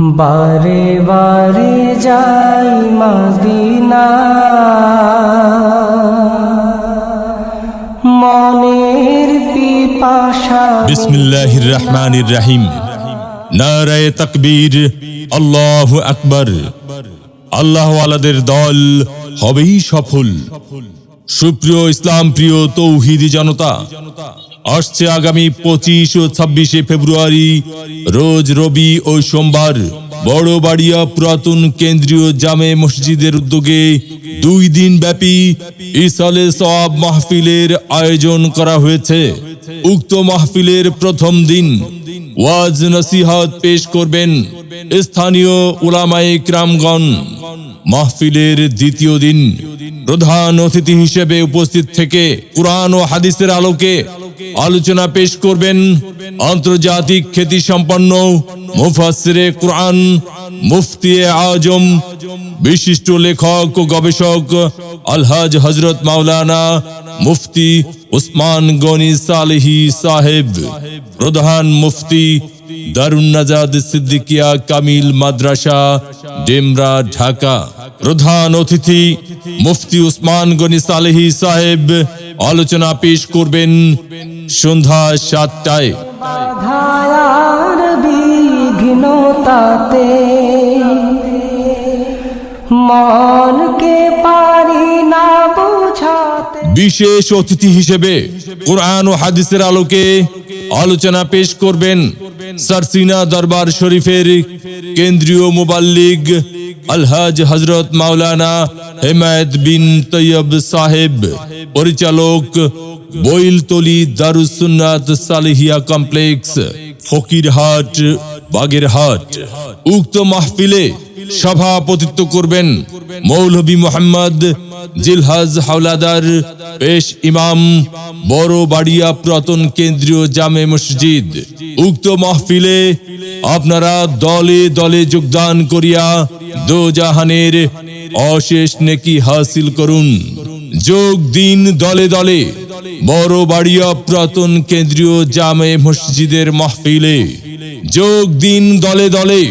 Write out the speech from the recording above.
বারে বারে যাই মদিনা। মনের পিপাসা বিসমিল্লাহির রহমানির রাহিম। নারায়ে তাকবীর। আল্লাহ আকবার। আল্লাহ আলাদের দল হবেই সফল। সুপ্রিয় ইসলাম প্রিয় তৌহিদি জনতা আসছে আগামী পঁচিশ ও ছাব্বিশে ফেব্রুয়ারি। রোজ রবি ও সোমবার বড় বাড়িয়া পুরাতন কেন্দ্রীয় জামে মসজিদের উদ্যোগে দুই দিন ব্যাপী ইসালে সব মাহফিলের আয়োজন করা হয়েছে। উক্ত মাহফিলের প্রথম দিন ওয়াজ নসিহত পেশ করবেন স্থানীয় উলামায়ে ক্রামগণ। মাহফিলের দ্বিতীয় দিন প্রধান অতিথি হিসেবে উপস্থিত থেকে কুরআন ও হাদিসের আলোকে আলোচনা পেশ করবেন আন্তর্জাতিক খ্যাতি সম্পন্ন মুফাসসিরে কুরআন মুফতি আজম, বিশিষ্ট লেখক ও গবেষক আলহাজ হজরত মাওলানা মুফতি উসমান গনি সালেহি সাহেব, প্রধান মুফতি দারুণ নাজাদ সিদ্দিকিয়া কামিল মাদ্রাসা, ডেমরা, ঢাকা, প্রধান অতিথি মুফতি উসমান গনি সালেহি সাহেব, আলোচনা পেশ করবেন সন্ধ্যা সাতটায়। বাধায়ার বিঘ্নতাতে মনকে পারি না বুঝাতে। বিশেষ অতিথি হিসেবে কোরআন ও হাদিসের আলোকে আলোচনা পেশ করবেন সারসিনা দরবার শরীফের কেন্দ্রীয় মোবাল্লিগ আলহাজ হজরত মাওলানা হেমায়ত বিন তৈয়ব সাহেব পরিচালক বইলতলি দারুসুন্নাত সালেহিয়া কমপ্লেক্স, ফকিরহাট, বাগেরহাট। উক্ত মাহফিলে সভাপতিত্ব করবেন মৌলভী মোহাম্মদ জিলহাজ হাওলাদার পেশ ইমাম বড় বাড়িয়া পুরাতন কেন্দ্রীয় জামে মসজিদ। উক্ত মাহফিলে আপনারা দলে দলে যোগদান করিয়া দো জাহানের অশেষ নেকি হাসিল করুন। যোগ দিন দলে দলে বড় বাড়িয়া পুরাতন কেন্দ্রীয় জামে মসজিদের মাহফিলে যোগ দিন দলে দলে।